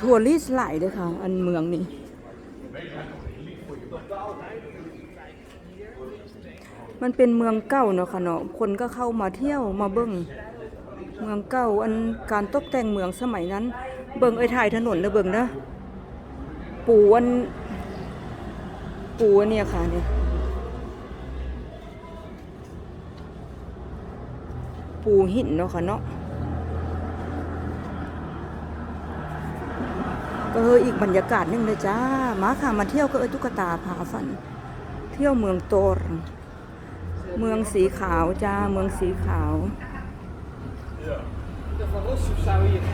ทัวริสต์หลเลยค่ะ อันเมืองนี้มันเป็นเมืองเก่าเนาะค่ะเนาะคนก็เข้ามาเที่ยวมาเบิ่งเมืองเก่าอันการตกแต่งเมืองสมัยนั้น เบิ่งไอ้ถ่ายถนนนะเบิ่งนะ ปูอันปูอันเนี่ยค่ะเนี่ยปูหินเนาะค่ะเนาะก็เอออีกบรรยากาศหนึงเลยจ้ามาค่ะมาเที่ยวก็เออตุ๊กตาพาฝัน เที่ยวเมืองโตรเมืองสีขาวจ้าเมืองสีขาว Van